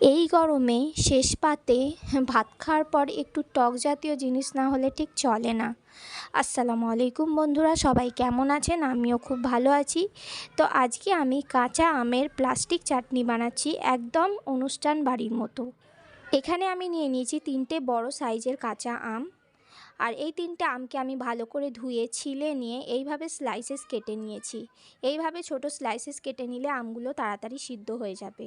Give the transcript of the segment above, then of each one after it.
এই গরমে শেষ পাতে ভাত খাওয়ার পর একটু টক জাতীয় জিনিস না হলে ঠিক চলে না। আসসালামু আলাইকুম বন্ধুরা, সবাই কেমন আছেন? আমিও খুব ভালো আছি। তো আজকে আমি কাঁচা আমের প্লাস্টিক চাটনি বানাচ্ছি একদম অনুষ্ঠান বাড়ির মতো। এখানে আমি নিয়ে নিয়েছি তিনটে বড় সাইজের কাঁচা আম। আর এই তিনটে আমকে আমি ভালো করে ধুয়ে, ছিলে নিয়ে এইভাবে স্লাইসেস কেটে নিয়েছি। এইভাবে ছোট স্লাইসেস কেটে নিলে আমগুলো তাড়াতাড়ি সিদ্ধ হয়ে যাবে।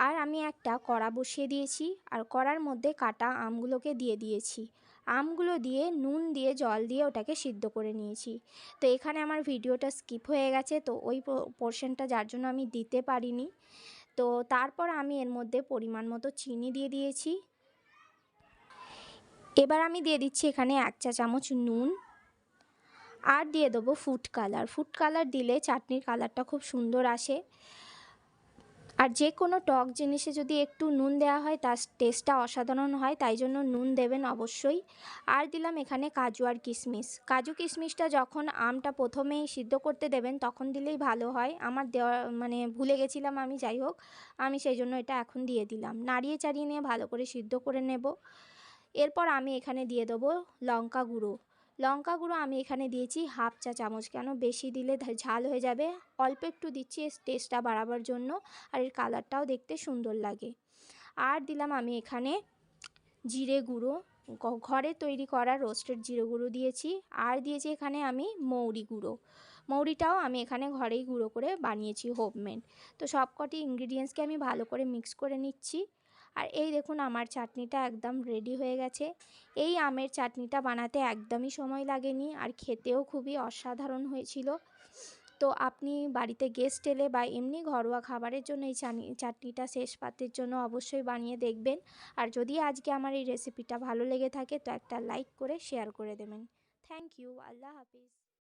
আর আমি একটা কড়া বসিয়ে দিয়েছি আর কড়ার মধ্যে কাটা আমগুলোকে দিয়ে দিয়েছি। আমগুলো দিয়ে নুন দিয়ে জল দিয়ে ওটাকে সিদ্ধ করে নিয়েছি। তো এখানে আমার ভিডিওটা স্কিপ হয়ে গেছে, তো ওই পোর্শনটা যার জন্য আমি দিতে পারিনি। তো তারপর আমি এর মধ্যে পরিমাণ মতো চিনি দিয়ে দিয়েছি। এবার আমি দিয়ে দিচ্ছি এখানে এক চা চামচ নুন। আর দিয়ে দেবো ফুড কালার। ফুড কালার দিলে চাটনির কালারটা খুব সুন্দর আসে। আর যে কোনো টক জিনিসে যদি একটু নুন দেওয়া হয়, তার টেস্টটা অসাধারণ হয়, তাই জন্য নুন দেবেন অবশ্যই। আর দিলাম এখানে কাজু আর কিশমিশ। কাজু কিশমিশটা যখন আমটা প্রথমেই সিদ্ধ করতে দেবেন, তখন দিলেই ভালো হয়। আমার দেওয়া মানে ভুলে গেছিলাম আমি, যাই হোক, আমি সেই জন্য এটা এখন দিয়ে দিলাম। নাড়িয়ে চাড়িয়ে নিয়ে ভালো করে সিদ্ধ করে নেব। এরপর আমি এখানে দিয়ে দেবো লঙ্কা গুঁড়ো। লঙ্কা গুঁড়ো আমি এখানে দিয়েছি হাফ চা চামচ, কেন বেশি দিলে ঝাল হয়ে যাবে? অল্প একটু দিচ্ছি এর টেস্টটা বাড়াবার জন্য আর এর কালারটাও দেখতে সুন্দর লাগে। আর দিলাম আমি এখানে জিরে গুঁড়ো ঘরে তৈরি করা রোস্টেড জিরে গুঁড়ো দিয়েছি। আর দিয়েছি এখানে আমি মৌরি গুঁড়ো। মৌরিটাও আমি এখানে ঘরেই গুঁড়ো করে বানিয়েছি হোমমেড। তো সবকটি ইনগ্রিডিয়েন্টসকে আমি ভালো করে মিক্স করে নিচ্ছি। আর এই দেখুন আমার চাটনিটা একদম রেডি হয়ে গেছে। এই আমের চাটনিটা বানাতে একদমই সময় লাগেনি আর খেতেও খুবই অসাধারণ হয়েছিল। তো আপনি বাড়িতে গেস্ট এলে বা এমনি ঘরোয়া খাবারের জন্য এই চাটনিটা শেষ পাতের জন্য অবশ্যই বানিয়ে দেখবেন। আর যদি আজকে আমার এই রেসিপিটা ভালো লেগে থাকে তো একটা লাইক করে শেয়ার করে দেবেন। থ্যাংক ইউ আল্লাহ হাফিজ।